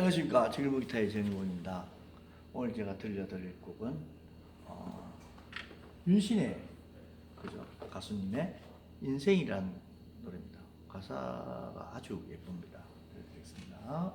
안녕하십니까 정일무기타의 정일원입니다. 오늘 제가 들려드릴 곡은 어, 윤신의 그죠 가수님의 인생이란 노래입니다. 가사가 아주 예쁩니다. 들려드리겠습니다.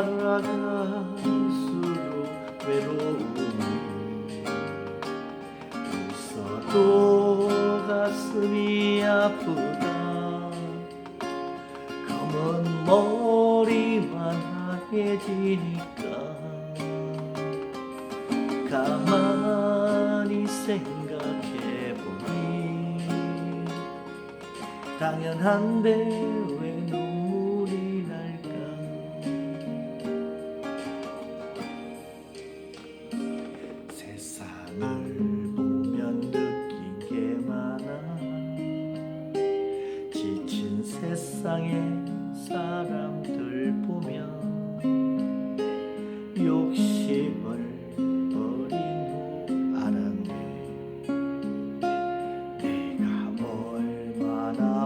살아갈수록 외로움이 웃어도 가슴이 아프다. 검은 머리만 하얘지니까 가만히 생각해보니 당연한데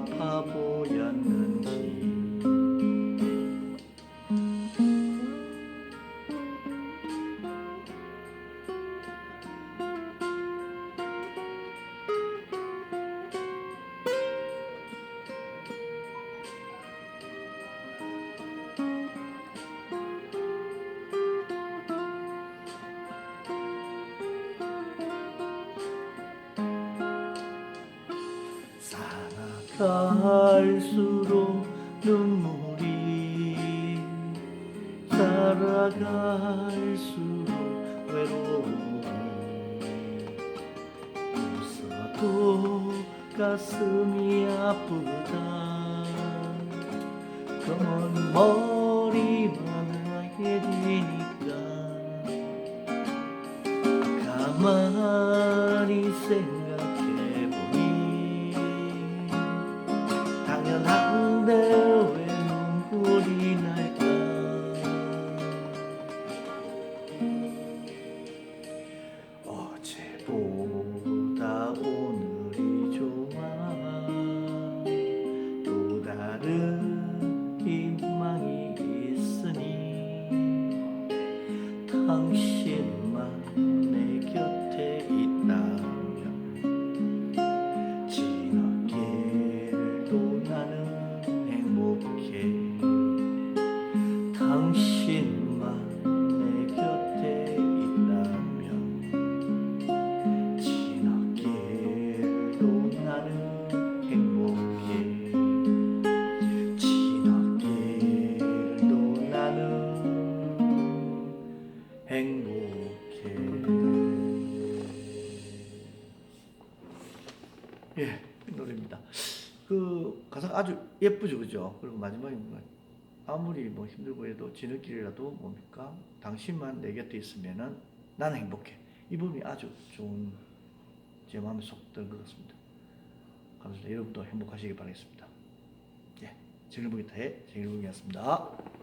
얼마나 바보였는 갈수록 눈물이 살아갈수록 외로움이 웃어도 가슴이 아프다. 검은 머리만 하얘지니까 가만히 생각 당연한데 왜 눈물이 날까? 어제보 예, 이 노래입니다. 그 가사가 아주 예쁘죠, 그죠? 그리고 마지막에 아무리 뭐 힘들고 해도 지느길이라도 뭡니까? 당신만 내 곁에 있으면은 나는 행복해. 이 부분이 아주 좋은 제 마음에 쏙 드는 것 같습니다. 감사합니다. 여러분도 행복하시길 바라겠습니다. 예, 정일봉이타의 정일봉이었습니다.